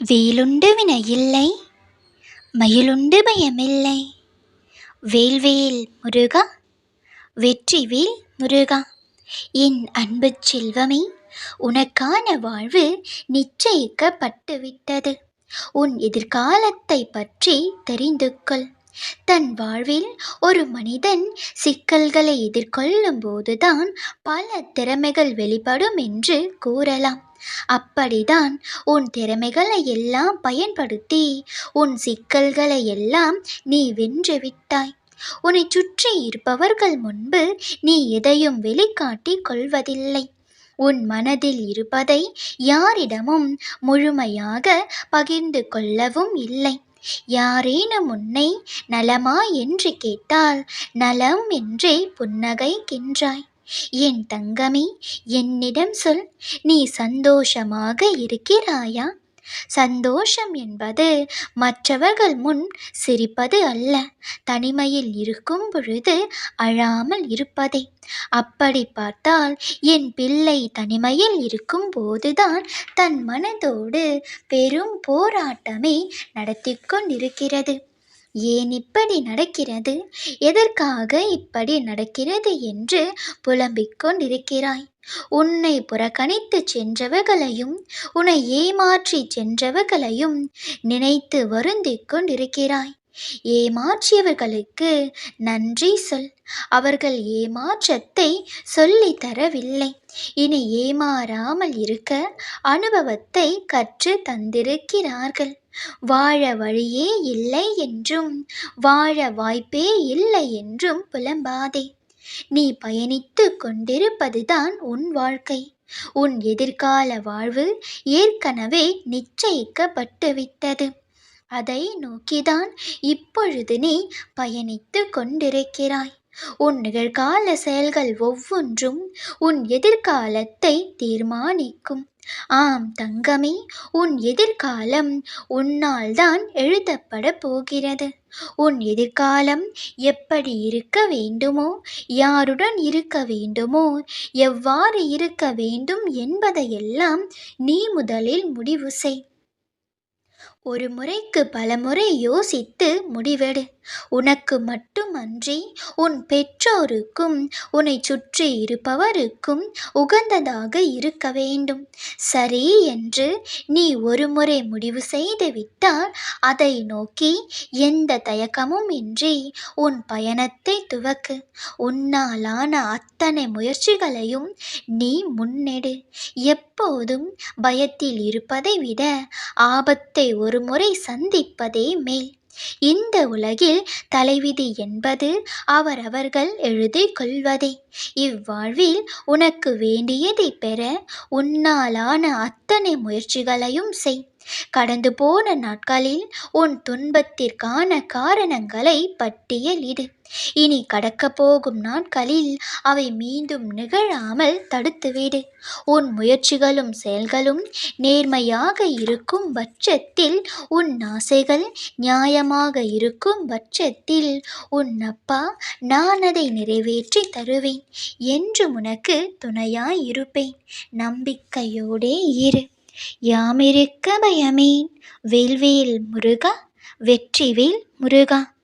வேலுண்டு வினையில்லை மயிலுண்டு பயமில்லை. வேல்வேல் முருகா வெற்றிவேல் முருகா என் அன்பு செல்வமே உனக்கான வாழ்வு நிச்சயிக்கப்பட்டுவிட்டது. உன் எதிர்காலத்தை பற்றி தெரிந்து கொள். தன் வாழ்வில் ஒரு மனிதன் சிக்கல்களை எதிர்கொள்ளும் போதுதான் பல திறமைகள் வெளிப்படும் என்று கூறலாம். அப்படிதான் உன் திறமைகளை எல்லாம் பயன்படுத்தி உன் சிக்கல்களை எல்லாம் நீ வென்று விட்டாய். உன்னை சுற்றி இருப்பவர்கள் முன்பு நீ எதையும் வெளிக்காட்டி கொள்வதில்லை. உன் மனதில் இருப்பதை யாரிடமும் முழுமையாக பகிர்ந்து கொள்ளவும் இல்லை. யாரேனும் உன்னை நலமா என்று கேட்டால் நலம் என்றே புன்னகைக்கின்றாய். என் தங்கமே என்னிடம் சொல். நீ சந்தோஷமாக இருக்கிறாயா? சந்தோஷம் என்பது மற்றவர்கள் முன் சிரிப்பது அல்ல. தனிமையில் இருக்கும் பொழுது அழாமல் இருப்பதே. அப்படி பார்த்தால் என் பிள்ளை தனிமையில் இருக்கும் போதுதான் தன் மனதோடு பெரும் போராட்டமே நடத்தி கொண்டிருக்கிறது. ஏன் இப்படி நடக்கிறது? எதற்காக இப்படி நடக்கிறது என்று புலம்பிக் கொண்டிருக்கிறாய். உன்னை புறக்கணித்து சென்றவர்களையும் உன்னை ஏமாற்றி சென்றவர்களையும் நினைத்து வருந்திக் கொண்டிருக்கிறாய். ஏமாற்றியவர்களுக்கு நன்றி சொல். அவர்கள் ஏமாற்றத்தை சொல்லி தரவில்லை. இனி ஏமாறாமல் இருக்க அனுபவத்தை கற்று தந்திருக்கிறார்கள். வாழ வழியே இல்லை என்றும் வாழ வாய்ப்பே இல்லை என்றும் புலம்பாதே. நீ பயணித்து கொண்டிருப்பதுதான் உன் வாழ்க்கை. உன் எதிர்கால வாழ்வு ஏற்கனவே நிச்சயிக்கப்பட்டுவிட்டது. அதை நோக்கிதான் இப்பொழுது நீ பயணித்து கொண்டிருக்கிறாய். உன் நிகழ்கால செயல்கள் ஒவ்வொன்றும் உன் எதிர்காலத்தை தீர்மானிக்கும். ஆம் தங்கமே உன் எதிர்காலம் உன்னால் தான் எழுதப்பட போகிறது. உன் எதிர்காலம் எப்படி இருக்க வேண்டுமோ யாருடன் இருக்க வேண்டுமோ எவ்வாறு இருக்க வேண்டும் என்பதையெல்லாம் நீ முதலில் முடிவு செய். ஒரு முறைக்கு பலமுறை யோசித்து முடிவெடு. உனக்கு மட்டுமன்றி உன் பெற்றோருக்கும் உன்னை சுற்றி இருப்பவருக்கும் உகந்ததாக இருக்க வேண்டும். சரி என்று நீ ஒரு முறை முடிவு செய்து விட்டால் அதை நோக்கி எந்த தயக்கமும் இன்றி உன் பயணத்தை துவக்கு. உன்னாலான அத்தனை முயற்சிகளையும் நீ முன்னெடு. எப்போதும் பயத்தில் இருப்பதை விட ஆபத்தை ஒரு முறை சந்திப்பதே மேல். இந்த உலகில் தலைவிதி என்பது அவரவர்கள் எழுதி கொள்வதே. இவ்வாழ்வில் உனக்கு வேண்டியதை பெற உன்னாலான அத்தனை முயற்சிகளையும் செய். கடந்து போன நாட்களில் உன் துன்பத்திற்கான காரணங்களை பட்டியலிடு இனி கடக்கப் போகும் நாட்களில் அவை மீண்டும் நிகழாமல் தடுத்துவிடு. உன் முயற்சிகளும் செயல்களும் நேர்மையாக இருக்கும் பட்சத்தில் உன் ஆசைகள் நியாயமாக இருக்கும் பட்சத்தில் உன் அப்பா நான் அதை நிறைவேற்றி தருவேன் என்று உனக்கு துணையாய் இருப்பேன். நம்பிக்கையோடே இரு. யாமிருக்க பயமேன். வேல்வேல் முருகா வெற்றிவேல் முருகா.